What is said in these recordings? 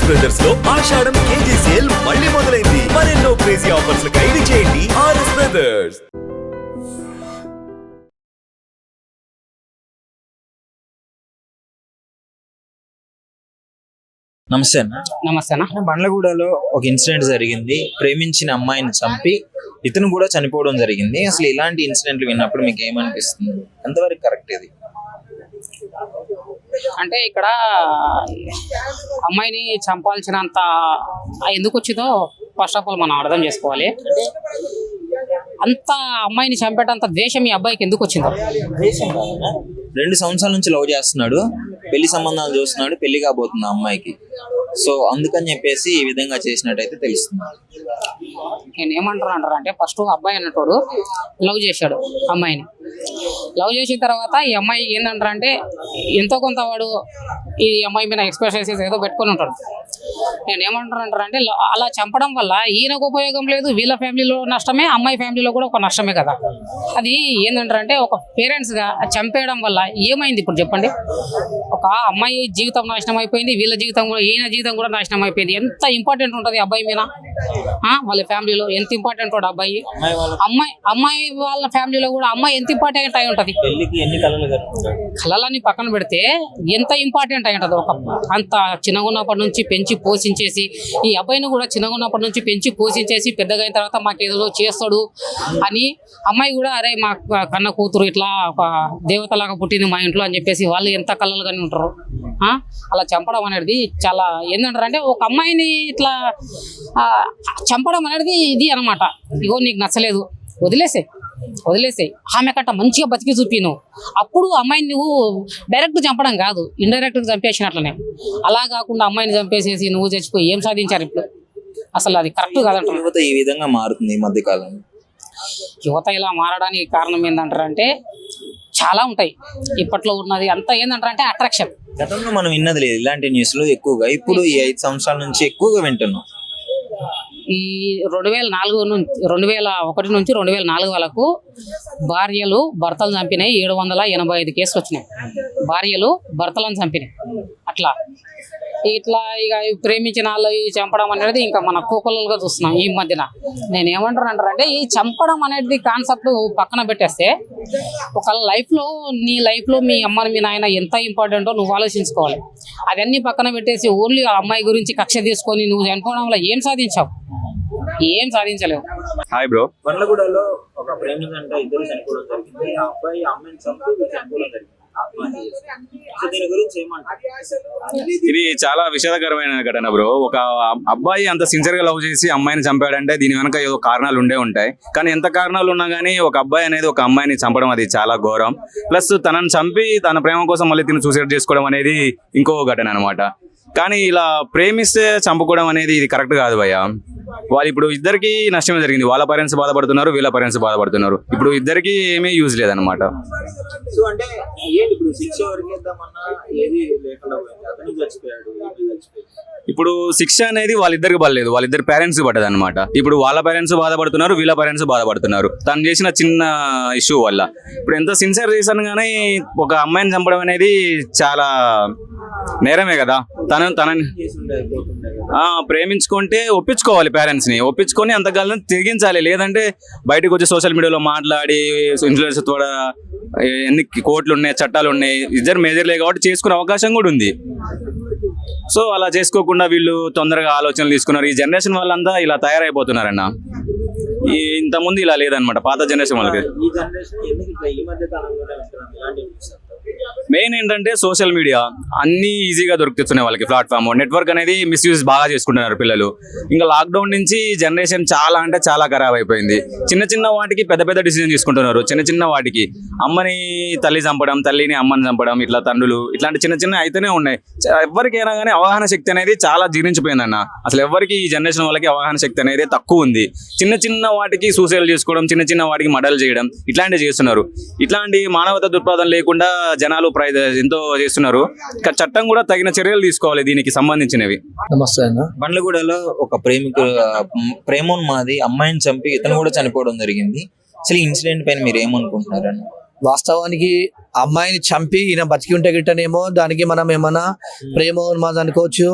RS బ్రదర్స్లో Ashadham KG sale మళ్ళీ మొదలైంది. మరెన్నో క్రేజీ ఆఫర్స్ ఖైదీ చేయండి ఆర్ఎస్ బ్రదర్స్ నమస్తే అన్న. నమస్తే అన్న, బండ్లగూడలో ఒక ఇన్సిడెంట్ జరిగింది. ప్రేమించిన అమ్మాయిని చంపి ఇతను కూడా చనిపోవడం జరిగింది. అసలు ఇలాంటి ఇన్సిడెంట్లు విన్నప్పుడు మీకు ఏమనిపిస్తుంది? ఎంతవరకు కరెక్ట్ ఇది? అంటే ఇక్కడ అమ్మాయిని చంపాల్సినంత ఎందుకు వచ్చిందో ఫస్ట్ ఆఫ్ ఆల్ మనం అర్థం చేసుకోవాలి. అంత అమ్మాయిని చంపేటంత ద్వేషం ఈ అబ్బాయికి ఎందుకు వచ్చిందో? రెండు సంవత్సరాల నుంచి లవ్ చేస్తున్నాడు పెళ్ళి సంబంధాలు చూస్తున్నాడు పెళ్ళి కాబోతుంది అమ్మాయికి. సో అందుకని చెప్పేసి ఈ విధంగా చేసినట్టయితే తెలుస్తుంది. నేను ఏమంటారు అంటారు అంటే ఫస్ట్ అబ్బాయి అన్నటోడు లవ్ చేశాడు అమ్మాయిని. లవ్ చేసిన తర్వాత ఈ అమ్మాయి ఏంటంటారు అంటే ఎంతో కొంత వాడు ఈ అమ్మాయి మీద ఎక్స్ప్రెషన్స్ ఏదో పెట్టుకొని ఉంటాడు. నేను అంటారు అంటే అలా చంపడం వల్ల ఈయనకు ఉపయోగం లేదు వీళ్ళ ఫ్యామిలీలో నష్టమే అమ్మాయి ఫ్యామిలీలో కూడా ఒక నష్టమే కదా. అది ఏంటంటారు అంటే ఒక పేరెంట్స్గా చంపేయడం వల్ల ఏమైంది ఇప్పుడు చెప్పండి? ఒక అమ్మాయి జీవితం నాశనం అయిపోయింది వీళ్ళ జీవితం కూడా ఈయన జీవితం కూడా నాశనం అయిపోయింది. ఎంత ఇంపార్టెంట్ ఉంటుంది అబ్బాయి మీద? వాళ్ళ ఫ్యామిలీలో ఎంత ఇంపార్టెంట్ ఉంటుంది అబ్బాయి? అమ్మాయి అమ్మాయి వాళ్ళ ఫ్యామిలీలో కూడా అమ్మాయి ఎంత ఇంపార్టెంట్ అయి ఉంటుంది? కళలని పక్కన పెడితే ఎంత ఇంపార్టెంట్ అయి ఉంటుంది? ఒక అంత చిన్నగా ఉన్నప్పటి నుంచి పెంచి పోషించేసి ఈ అబ్బాయిని కూడా చిన్నగా ఉన్నప్పటి నుంచి పెంచి పోషించేసి పెద్దగా అయిన తర్వాత మాకు ఏదో చేస్తాడు అని అమ్మాయి కూడా అరే మా కన్న కూతురు ఇట్లా ఒక దేవతలాగా పుట్టింది మా ఇంట్లో అని చెప్పేసి వాళ్ళు ఎంత కళ్ళలుగానే ఉంటారు. అలా చంపడం అనేది చాలా ఏంటంటారు అంటే ఒక అమ్మాయిని ఇట్లా చంపడం అనేది ఇది అనమాట ఇగో నీకు నచ్చలేదు వదిలేసే. వదిలేసే ఆమె కట్ట మంచిగా బతికి చూపి నువ్వు అప్పుడు అమ్మాయిని నువ్వు డైరెక్ట్ చంపడం కాదు ఇండైరెక్ట్గా చంపేసినట్లనే. అలా కాకుండా అమ్మాయిని చంపేసేసి నువ్వు చచ్చిపోయి ఏం సాధించారు ఇప్పుడు? అసలు అది కరెక్ట్ కాదంటారు యువత ఈ విధంగా మారుతుంది ఈ మధ్య కాలంలో. యువత ఇలా మారడానికి కారణం ఏంటంటారంటే చాలా ఉంటాయి. ఇప్పట్లో ఉన్నది అంతా ఏంటంటారంటే అట్రాక్షన్ గతంలో మనం విన్నది లేదు. ఇలాంటి న్యూస్లు ఎక్కువగా. ఇప్పుడు ఈ ఐదు సంవత్సరాల నుంచి ఎక్కువగా వింటున్నాం. ఈ రెండు వేల నాలుగు నుంచి రెండు వేల ఒకటి నుంచి రెండు వేల నాలుగు వరకు భార్యలు భర్తలు చంపినాయి. ఏడు వందల ఎనభై ఐదు కేసులు వచ్చినాయి. భార్యలు భర్తలను చంపినాయి. అట్లా. ఇట్లా ఇక ప్రేమించిన వాళ్ళు ఈ చంపడం అనేది ఇంకా మన కుక్కలుగా చూస్తున్నాం ఈ మధ్యన. నేను ఏమంటానంటారంటే ఈ చంపడం అనేది కాన్సెప్ట్ పక్కన పెట్టేస్తే ఒక లైఫ్లో నీ లైఫ్లో మీ అమ్మని మీ నాయన ఎంత ఇంపార్టెంటో నువ్వు ఆలోచించుకోవాలి. అవన్నీ పక్కన పెట్టేసి ఓన్లీ ఆ అమ్మాయి గురించి కక్ష తీసుకొని నువ్వు చనిపోవడం వల్ల ఏం సాధించావు? ఏం సాధించలేవు. హాయ్ బ్రో బండ్లగూడలో ఒక ప్రేమికులంట ఇద్దరు చనిపోవడం జరిగింది. ఆ అబ్బాయి అమ్మాయిని చంపి చనిపోవడం జరిగింది. ఇది చాలా విషాదకరమైన ఘటన బ్రో ఒక అబ్బాయి అంత సిన్సియర్గా లవ్ చేసి అమ్మాయిని చంపాడంటే దీని వెనక ఏదో కారణాలు ఉండే ఉంటాయి. కానీ ఎంత కారణాలు ఉన్నా కానీ ఒక అబ్బాయి అనేది ఒక అమ్మాయిని చంపడం అది చాలా ఘోరం. ప్లస్ తనని చంపి తన ప్రేమ కోసం మళ్ళీ తిని సూసైడ్ చేసుకోవడం అనేది ఇంకో ఘటన అనమాట కానీ ఇలా ప్రేమిస్తే చంపుకోవడం అనేది ఇది కరెక్ట్ కాదు భయ్య. వాళ్ళు ఇప్పుడు ఇద్దరికి నష్టమే జరిగింది. వాళ్ళ పేరెంట్స్ బాధపడుతున్నారు వీళ్ళ పేరెంట్స్ బాధపడుతున్నారు. ఇప్పుడు ఇద్దరికి ఏమీ యూజ్ లేదనమాట సో అంటే ఏంటి ఇప్పుడు శిక్ష ఏది లేకుండా అతను చచ్చిపోయాడు ఇప్పుడు శిక్ష అనేది వాళ్ళిద్దరికి పడలేదు. వాళ్ళిద్దరు పేరెంట్స్ పడ్డది అనమాట ఇప్పుడు వాళ్ళ పేరెంట్స్ బాధపడుతున్నారు వీళ్ళ పేరెంట్స్ బాధపడుతున్నారు. తను చేసిన చిన్న ఇష్యూ వల్ల. ఇప్పుడు ఎంత సిన్సియర్ చేశాను కానీ ఒక అమ్మాయిని చంపడం అనేది చాలా నేరమే కదా? తను తనని ప్రేమించుకుంటే ఒప్పించుకోవాలి పేరెంట్స్ని. ఒప్పించుకొని అంతకాలం తెగించాలి లేదంటే బయటకు వచ్చి సోషల్ మీడియాలో మాట్లాడి ఇన్ఫ్లుయెన్స్ కూడా ఎన్ని కోట్లు ఉన్నాయి చట్టాలు ఉన్నాయి ఇద్దరు మేజర్లే కాబట్టి చేసుకునే అవకాశం కూడా ఉంది. సో అలా చేసుకోకుండా వీళ్ళు తొందరగా ఆలోచనలు తీసుకున్నారు. ఈ జనరేషన్ వాళ్ళంతా ఇలా తయారైపోతున్నారన్న. ఈ ఇంతకుముందు ఇలా లేదనమాట పాత జనరేషన్ వాళ్ళకి. మెయిన్ ఏంటంటే సోషల్ మీడియా అన్ని ఈజీగా దొరుకుతున్నాయి వాళ్ళకి ప్లాట్ఫామ్. నెట్వర్క్ అనేది మిస్యూజ్ బాగా చేసుకుంటున్నారు పిల్లలు. ఇంకా లాక్డౌన్ నుంచి జనరేషన్ చాలా అంటే చాలా ఖరాబ్ అయిపోయింది. చిన్న చిన్న వాటికి పెద్ద పెద్ద డిసిజన్ తీసుకుంటున్నారు. చిన్న చిన్న వాటికి. అమ్మని తల్లి చంపడం తల్లిని అమ్మని చంపడం ఇట్లా తండ్రులు ఇట్లాంటి చిన్న చిన్న అయితేనే ఉన్నాయి. ఎవరికైనా కానీ అవగాహన శక్తి అనేది చాలా జీర్ణించిపోయిందన్న. అసలు ఎవరికి ఈ జనరేషన్ వాళ్ళకి అవగాహన శక్తి అనేది తక్కువ ఉంది. చిన్న చిన్న వాటికి సూసైడ్ చేసుకోవడం చిన్న చిన్న వాటికి మడలు చేయడం ఇట్లాంటివి చేస్తున్నారు. ఇట్లాంటి మానవత దృక్పథం లేకుండా జనాలు ఎంతో చేస్తున్నారు. చట్టం కూడా తగిన చర్యలు తీసుకోవాలి దీనికి సంబంధించినవి. నమస్తే అన్న. బండ్లగూడలో ఒక ప్రేమికు ప్రేమోన్మాది అమ్మాయిని చంపి ఇతను కూడా చనిపోవడం జరిగింది. అసలు ఈ ఇన్సిడెంట్ పైన మీరు ఏమనుకుంటున్నారని వాస్తవానికి అమ్మాయిని చంపి ఈయన బతికి ఉంటే గిట్టనేమో దానికి మనం ఏమన్నా ప్రేమ ఉన్మాదం అనుకోవచ్చు.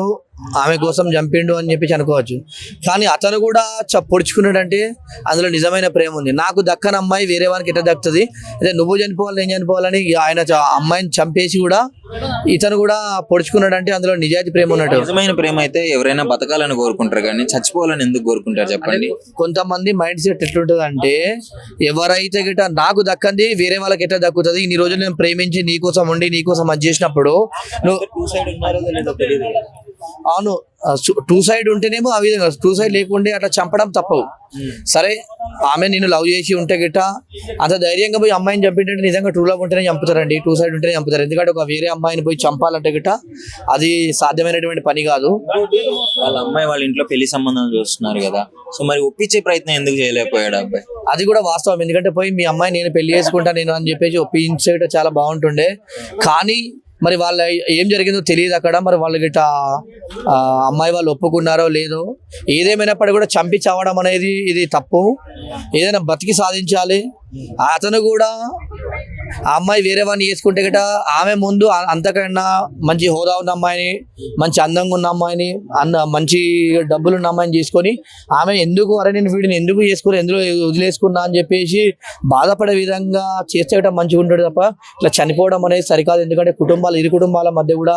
ఆమె కోసం చంపిండు అని చెప్పేసి అనుకోవచ్చు. కానీ అతను కూడా చ పొడుచుకున్నాడంటే అందులో నిజమైన ప్రేమ ఉంది. నాకు దక్కని అమ్మాయి వేరే వానికి ఎట్లా దక్కుతుంది? అదే నువ్వు చనిపోవాలి నేను చనిపోవాలని ఆయన అమ్మాయిని చంపేసి కూడా ఇతను కూడా పొడుచుకున్నాడంటే అందులో నిజాయితీ ప్రేమ ఉన్నట్టు. నిజమైన ప్రేమ అయితే ఎవరైనా బతకాలని కోరుకుంటారు కానీ చచ్చిపోవాలని ఎందుకు కోరుకుంటారు చెప్పండి? కొంతమంది మైండ్ సెట్ ఎట్లుంటది అంటే ఎవరైతే గిట నాకు దక్కంది వేరే వాళ్ళకి ఎట్లా దక్కుతుంది ఇన్ని రోజులు నేను ప్రేమించి నీకోసం ఉండి నీకోసం అది చేసినప్పుడు నువ్వు అవును టూ సైడ్ ఉంటేనేమో ఆ విధంగా టూ సైడ్ లేకుండే అట్లా చంపడం తప్పవు. సరే ఆమె నేను లవ్ చేసి ఉంటే గిట్ట అంత ధైర్యంగా పోయి అమ్మాయిని చంపింటే నిజంగా టూ లవ్ ఉంటేనే చంపుతారండి. టూ సైడ్ ఉంటేనే చంపుతారు. ఎందుకంటే ఒక వేరే అమ్మాయిని పోయి చంపాలంటే గిట్ట అది సాధ్యమైనటువంటి పని కాదు. వాళ్ళ అమ్మాయి వాళ్ళ ఇంట్లో పెళ్ళి సంబంధం చూస్తున్నారు కదా. సో మరి ఒప్పించే ప్రయత్నం ఎందుకు చేయలేకపోయాడు అబ్బాయి? అది కూడా వాస్తవం. ఎందుకంటే పోయి మీ అమ్మాయి నేను పెళ్ళి చేసుకుంటా నేను అని చెప్పేసి ఒప్పించేట చాలా బాగుంటుండే. కానీ మరి వాళ్ళ ఏం జరిగిందో తెలియదు అక్కడ. మరి వాళ్ళు గిట్ట అమ్మాయి వాళ్ళు ఒప్పుకున్నారో లేదో ఏదేమైనప్పటికీ కూడా చంపి చావడం అనేది ఇది తప్పు. ఏదైనా బతికి సాధించాలి. అతను కూడా ఆ అమ్మాయి వేరే వాడిని చేసుకుంటే గిట ఆమె ముందు అంతకన్నా మంచి హోదా ఉన్న అమ్మాయిని మంచి అందంగా ఉన్న అమ్మాయిని అన్న మంచి డబ్బులు ఉన్న అమ్మాయిని చేసుకొని ఆమె ఎందుకు అరే నేను వీడిని ఎందుకు చేసుకుని ఎందులో వదిలేసుకున్నా అని చెప్పేసి బాధపడే విధంగా చేస్తే గిట్ట మంచిగా ఉంటాడు తప్ప ఇట్లా చనిపోవడం అనేది సరికాదు. ఎందుకంటే కుటుంబాలు ఇరు కుటుంబాల మధ్య కూడా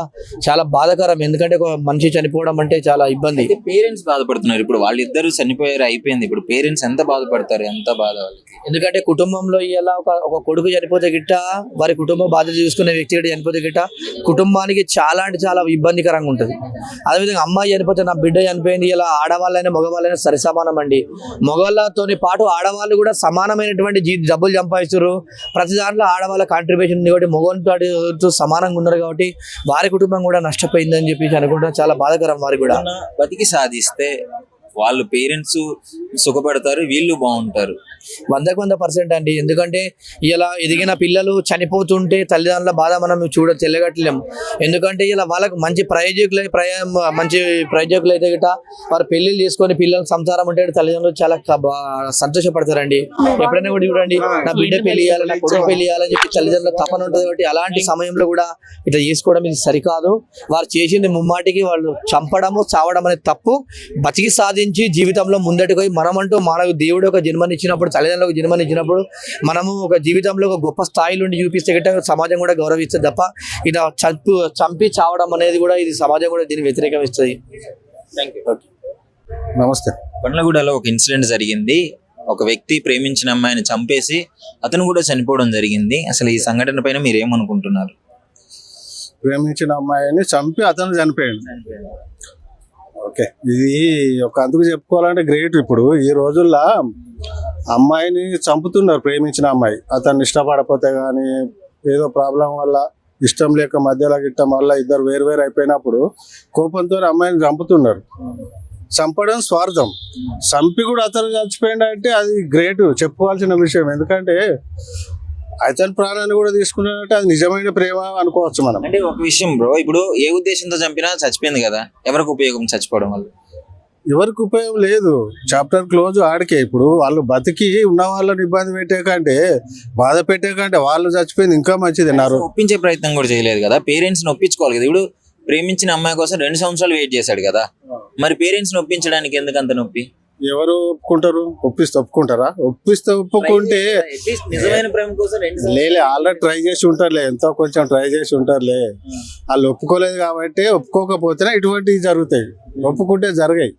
చాలా బాధాకరం. ఎందుకంటే ఒక మనిషి చనిపోవడం అంటే చాలా ఇబ్బంది. పేరెంట్స్ బాధపడుతున్నారు. ఇప్పుడు వాళ్ళిద్దరూ చనిపోయారు అయిపోయింది. ఇప్పుడు పేరెంట్స్ ఎంత బాధపడతారు? ఎంత బాధ వాళ్ళకి? ఎందుకంటే కుటుంబంలో ఇలా ఒక ఒక కొడుకు చనిపోతే గిట్ట వారి కుటుంబ బాధ్యత చూసుకునే వ్యక్తి గిట్ట చనిపోతే గిట్ట కుటుంబానికి చాలా అంటే చాలా ఇబ్బందికరంగా ఉంటుంది. అదేవిధంగా అమ్మాయి చనిపోతే నా బిడ్డ చనిపోయింది ఇలా ఆడవాళ్ళైనా మగవాళ్ళైనా సరి సమానం అండి. మగవాళ్ళతోని పాటు ఆడవాళ్ళు కూడా సమానమైనటువంటి జీ డబ్బులు సంపాదిస్తారు ప్రతి దాంట్లో ఆడవాళ్ళ కాంట్రిబ్యూషన్ ఉంది కాబట్టి మగవాళ్ళతో సమానంగా ఉన్నారు కాబట్టి వారి కుటుంబం కూడా నష్టపోయిందని చెప్పేసి అనుకుంటున్నా. చాలా బాధాకరం వారికి కూడా. బతికి సాధిస్తే వాళ్ళు పేరెంట్స్ సుఖపడతారు వీళ్ళు బాగుంటారు. వందకు వంద పర్సెంట్ అండి. ఎందుకంటే ఇలా ఎదిగిన పిల్లలు చనిపోతుంటే తల్లిదండ్రుల బాధ మనం చూడ తెలియగట్లేము ఎందుకంటే ఇలా వాళ్ళకు మంచి ప్రయోజకులు ప్రయా మంచి ప్రయోజకులు అయితే గిట వారు పెళ్ళి చేసుకొని పిల్లలకు సంసారం ఉంటే తల్లిదండ్రులు చాలా సంతోషపడతారండి. ఎప్పుడైనా కూడా చూడండి నా బిడ్డ పెళ్ళి చేయాలి నా కొడుకు పెళ్ళి చేయాలని చెప్పి తల్లిదండ్రుల తపన ఉంటుంది కాబట్టి అలాంటి సమయంలో కూడా ఇట్లా చేసుకోవడం ఇది సరికాదు. వారు చేసింది ముమ్మాటికి వాళ్ళు చంపడము చావడం అనేది తప్పు. బతికి సాధించి జీవితంలో ముందటికి పోయి మనమంటూ మనకు దేవుడు ఒక జన్మనిచ్చినప్పుడు తల్లిదండ్రులకు జన్మనిచ్చినప్పుడు మనము ఒక జీవితంలో ఒక గొప్ప స్థాయిలో ఉండి చూపిస్తే గిట్ట సమాజం కూడా గౌరవిస్తుంది తప్ప ఇలా చంపు చంపి చావడం అనేది కూడా ఇది సమాజం కూడా దీన్ని వ్యతిరేకం ఇస్తుంది నమస్తే. పండ్లగూడలో ఒక ఇన్సిడెంట్ జరిగింది. ఒక వ్యక్తి ప్రేమించిన అమ్మాయిని చంపేసి అతను కూడా చనిపోవడం జరిగింది. అసలు ఈ సంఘటన పైన మీరు ఏమనుకుంటున్నారు? ప్రేమించిన అమ్మాయిని చంపి అతను చనిపోయాడు. ఓకే. ఇది ఒక అందుకు చెప్పుకోవాలంటే గ్రేట్ ఇప్పుడు. ఈ రోజుల్లో అమ్మాయిని చంపుతున్నారు ప్రేమించిన అమ్మాయి. అతన్ని ఇష్టపడపోతే కానీ ఏదో ప్రాబ్లం వల్ల ఇష్టం లేక మధ్యలో గిట్టం వల్ల ఇద్దరు వేరు వేరు అయిపోయినప్పుడు కోపంతో అమ్మాయిని చంపుతున్నారు. చంపడం స్వార్థం. చంపి కూడా అతను చచ్చిపోయిండంటే అది గ్రేట్. చెప్పుకోవాల్సిన విషయం. ఎందుకంటే అతని ప్రాణాన్ని కూడా తీసుకున్నాడంటే అది నిజమైన ప్రేమ అనుకోవచ్చు మనం. అంటే ఒక విషయం బ్రో ఇప్పుడు ఏ ఉద్దేశంతో చంపినా చచ్చిపోయింది కదా ఎవరికి ఉపయోగం చచ్చిపోవడం వల్ల? ఎవరికి ఉపయోగం లేదు. చాప్టర్ క్లోజ్ ఆడికే. ఇప్పుడు వాళ్ళు బతికి ఉన్న వాళ్ళని ఇబ్బంది పెట్టే కంటే బాధ పెట్టే కంటే వాళ్ళు చచ్చిపోయింది ఇంకా మంచిది నా రో- ఒప్పించే ప్రయత్నం కూడా చేయలేదు కదా పేరెంట్స్ని ఒప్పించుకోవాలి కదా. ఇప్పుడు ప్రేమించిన అమ్మాయి కోసం రెండు సంవత్సరాలు వెయిట్ చేశాడు కదా. మరి పేరెంట్స్ని ఒప్పించడానికి ఎందుకు అంత నొప్పి? ఎవరు ఒప్పుకుంటారు? ఒప్పిస్తే ఒప్పుకుంటారా? ఒప్పిస్తే ఒప్పుకుంటే Atleast నిజమైన ప్రేమ కోసం రెండు లేలే ఆల్రెడీ ట్రై చేసి ఉంటారులే. ఎంతో కొంచెం ట్రై చేసి ఉంటారులే. వాళ్ళు ఒప్పుకోలేదు కాబట్టి ఒప్పుకోకపోతేనే ఇటువంటివి జరుగుతాయి. ఒప్పుకుంటే జరగాయి.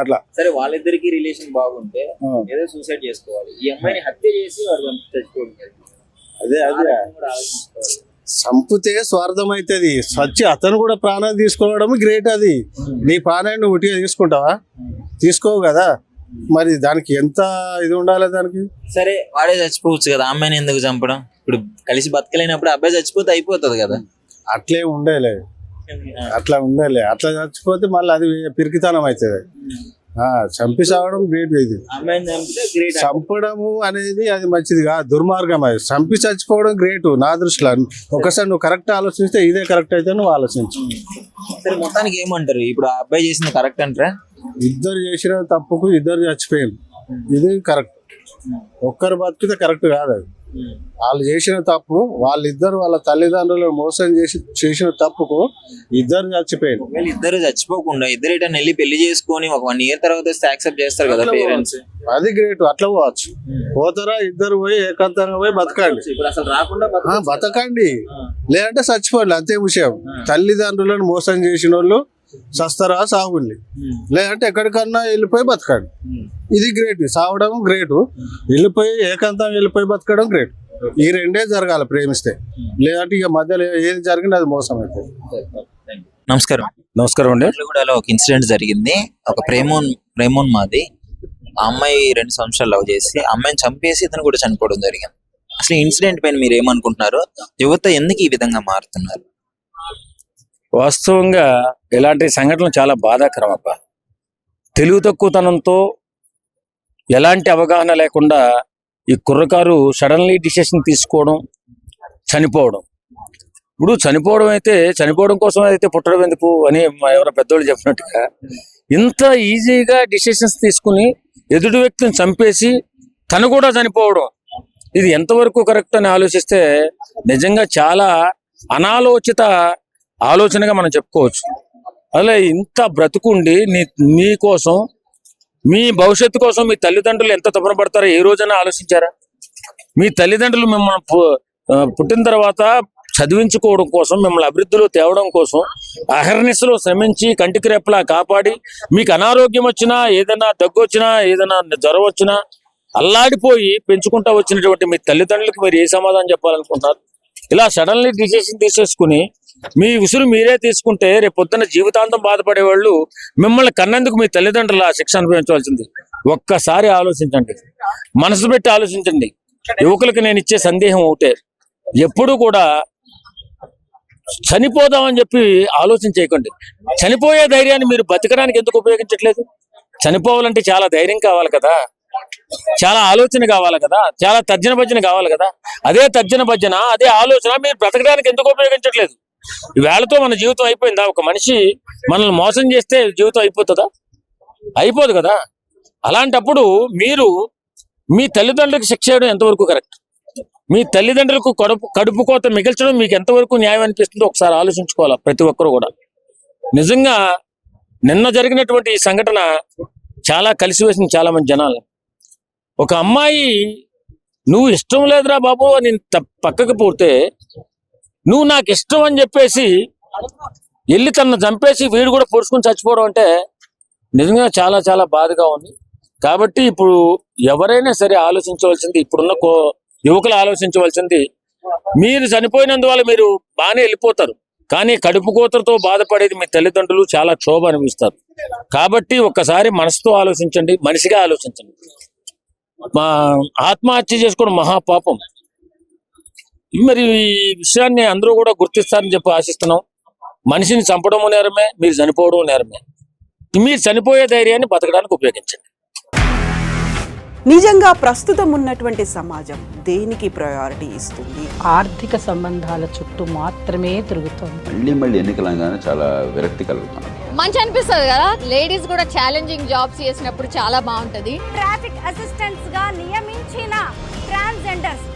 అట్లా. సరే వాళ్ళిద్దరికి రిలేషన్ బాగుంటే. ఏదో సూసైడ్ చేసుకోవాలి. ఈ అమ్మాయిని హత్య చేసి. అదే అదే. చంపితే స్వార్థం అవుతుంది సచ్చి అతను కూడా ప్రాణాలు తీసుకోవడం గ్రేట్ అది. నీ ప్రాణాన్ని నువ్వు ఉట్టిగా తీసుకుంటావా? తీసుకోవు కదా. మరి దానికి ఎంత ఇది ఉండాలి దానికి? సరే వాడే చచ్చిపోవచ్చు కదా. అమ్మాయిని ఎందుకు చంపడం? ఇప్పుడు కలిసి బతకలేనప్పుడు అబ్బాయి చచ్చిపోతే అయిపోతుంది కదా. అట్లే ఉండేలే. అట్లా ఉండేలే. అట్లా చచ్చిపోతే మళ్ళీ అది పిరికితనం అవుతుంది. చంపి చావడం గ్రేట్ ఇది. చంపడము అనేది అది మంచిది కాదు దుర్మార్గం అది. చంపి చచ్చిపోవడం గ్రేట్ నా దృష్టిలో ఒకసారి నువ్వు కరెక్ట్ ఆలోచిస్తే ఇదే కరెక్ట్ అయితే నువ్వు ఆలోచించు. సరే మొత్తానికి ఏమంటారు? ఇప్పుడు ఆ అబ్బాయి చేసింది కరెక్ట్ అంటారా? ఇద్దరు చేసిన తప్పుకు ఇద్దరు చచ్చిపోయింది ఇది కరెక్ట్. ఒక్కరు బతికితే కరెక్ట్ కాదు అది. వాళ్ళు చేసిన తప్పు వాళ్ళిద్దరు వాళ్ళ తల్లిదండ్రులను మోసం చేసి చేసిన తప్పుకు ఇద్దరు చచ్చిపోయారు ఒకవేళ ఇద్దరు చచ్చిపోకుండా ఇద్దరు ఇటని వెళ్ళి పెళ్ళి చేసుకొని ఒక వన్ ఇయర్ తర్వాత వస్తే యాక్సెప్ట్ చేస్తారు కదా పేరెంట్స్. అది గ్రేట్ అట్లా పోవచ్చు. పోతారా ఇద్దరు పోయి ఏకాంతంగా పోయి బతకండి. ఇప్పుడు అసలు రాకుండా బతకండి. లేదంటే చచ్చిపోండి అంతే విషయం. తల్లిదండ్రులను మోసం చేసిన వాళ్ళు సస్తరా సాగుండి. లేదంటే ఎక్కడికన్నా వెళ్ళిపోయి బతకండి. ఇది గ్రేట్ సావడం గ్రేట్. వెళ్ళిపోయి ఏకాంతం వెళ్ళిపోయి బతకడం గ్రేట్. ఈ రెండే జరగాలి ప్రేమిస్తే. లేదంటే ఇక మధ్యలో ఏది జరిగినా అది మోసం అవుతుంది నమస్కారం. నమస్కారం అండి. కూడా ఒక ఇన్సిడెంట్ జరిగింది. ఒక ప్రేమోన్ ప్రేమోన్ మాది. ఆ అమ్మాయి రెండు సంవత్సరాలు లవ్ చేసి అమ్మాయిని చంపేసి ఇతను కూడా చనిపోవడం జరిగింది. అసలు ఇన్సిడెంట్ పైన మీరు ఏమనుకుంటున్నారు? యువత ఎందుకు ఈ విధంగా మారుతున్నారు? వాస్తవంగా ఇలాంటి సంఘటనలు చాలా బాధాకరం అబ్బా. తెలుగు తక్కువతనంతో ఎలాంటి అవగాహన లేకుండా ఈ కుర్రకారు సడన్లీ డిసిషన్ తీసుకోవడం చనిపోవడం. ఇప్పుడు చనిపోవడం అయితే చనిపోవడం కోసం అయితే పుట్టడం ఎందుకు అని మా ఎవరో పెద్దోళ్ళు చెప్పినట్టుగా ఇంత ఈజీగా డిసిషన్స్ తీసుకుని ఎదుటి వ్యక్తిని చంపేసి తను కూడా చనిపోవడం. ఇది ఎంతవరకు కరెక్ట్ అని ఆలోచిస్తే నిజంగా చాలా అనాలోచిత ఆలోచనగా మనం చెప్పుకోవచ్చు. అలా ఇంత బ్రతుకుండి నీ నీ కోసం మీ భవిష్యత్తు కోసం మీ తల్లిదండ్రులు ఎంత తపన పడతారో ఏ రోజైనా ఆలోచించారా? మీ తల్లిదండ్రులు మిమ్మల్ని పుట్టిన తర్వాత చదివించుకోవడం కోసం మిమ్మల్ని అభివృద్ధిలో తేవడం కోసం అహర్నిశలో శ్రమించి కంటికి రెప్పలా కాపాడి మీకు అనారోగ్యం వచ్చినా ఏదైనా దగ్గు వచ్చినా ఏదైనా జ్వరం వచ్చినా అల్లాడిపోయి పెంచుకుంటా వచ్చినటువంటి మీ తల్లిదండ్రులకు మీరు ఏ సమాధానం చెప్పాలనుకుంటున్నారు? ఇలా సడన్లీ డిసిషన్ తీసేసుకుని మీ ఉసురు మీరే తీసుకుంటే రేపు పొద్దున జీవితాంతం బాధపడే వాళ్ళు మిమ్మల్ని కన్నందుకు మీ తల్లిదండ్రుల ఆ శిక్ష అనుభవించవలసింది. ఒక్కసారి ఆలోచించండి. మనసు పెట్టి ఆలోచించండి. యువకులకు నేను ఇచ్చే సందేహం ఒకటే. ఎప్పుడు కూడా చనిపోదామని చెప్పి ఆలోచన చేయకండి చనిపోయే ధైర్యాన్ని మీరు బతకడానికి ఎందుకు ఉపయోగించట్లేదు? చనిపోవాలంటే చాలా ధైర్యం కావాలి కదా. చాలా ఆలోచన కావాలి కదా. చాలా తర్జన భజన కావాలి కదా. అదే తర్జన భజన అదే ఆలోచన మీరు బ్రతకడానికి ఎందుకు ఉపయోగించట్లేదు? వేళతో మన జీవితం అయిపోయిందా? ఒక మనిషి మనల్ని మోసం చేస్తే జీవితం అయిపోతుందా? అయిపోదు కదా. అలాంటప్పుడు మీరు మీ తల్లిదండ్రులకు శిక్ష చేయడం ఎంతవరకు కరెక్ట్? మీ తల్లిదండ్రులకు కడుపు కడుపు కోత మిగిల్చడం మీకు ఎంతవరకు న్యాయం అనిపిస్తుందో ఒకసారి ఆలోచించుకోవాలా ప్రతి ఒక్కరు కూడా. నిజంగా నిన్న జరిగినటువంటి ఈ సంఘటన చాలా కలిసివేసింది చాలా మంది జనాలు. ఒక అమ్మాయి నువ్వు ఇష్టం లేదురా బాబు అని త- పక్కకు పోతే నువ్వు నాకు ఇష్టం అని చెప్పేసి వెళ్ళి తనను చంపేసి వీడు కూడా పొడుచుకుని చచ్చిపోవడం అంటే నిజంగా చాలా చాలా బాధగా ఉంది. కాబట్టి ఇప్పుడు ఎవరైనా సరే ఆలోచించవలసింది ఇప్పుడున్న కో యువకులు ఆలోచించవలసింది మీరు చనిపోయినందువల్ల మీరు బాగానే వెళ్ళిపోతారు. కానీ కడుపు కోతలతో బాధపడేది మీ తల్లిదండ్రులు చాలా క్షోభ అనిపిస్తారు కాబట్టి ఒక్కసారి మనసుతో ఆలోచించండి మనిషిగా ఆలోచించండి. మా ఆత్మహత్య చేసుకోవడం మహాపాపం మరి ఈ విషయాన్ని అందరూ కూడా గుర్తిస్తారని చెప్పి ఆశిస్తున్నాం. మనిషిని చంపడం నేరమే మీరు చనిపోవడం నేరమే. మీరు చనిపోయే ధైర్యాన్ని బతకడానికి ఉపయోగించండి. నిజంగా ప్రస్తుతం ఉన్నటువంటి సమాజం దేనికి ప్రయారిటీ ఇస్తుంది? ఆర్థిక సంబంధాల చుట్టూ మాత్రమే తిరుగుతోంది. మళ్ళీ మళ్ళీ ఎన్నికలు అనగానే చాలా విరక్తి కలుగుతాను మంచి అనిపిస్తుంది కదా? లేడీస్ కూడా ఛాలెంజింగ్ జాబ్స్ చేసినప్పుడు చాలా బాగుంటది. ట్రాఫిక్ అసిస్టెంట్స్గా నియమించిన ట్రాన్స్జెండర్స్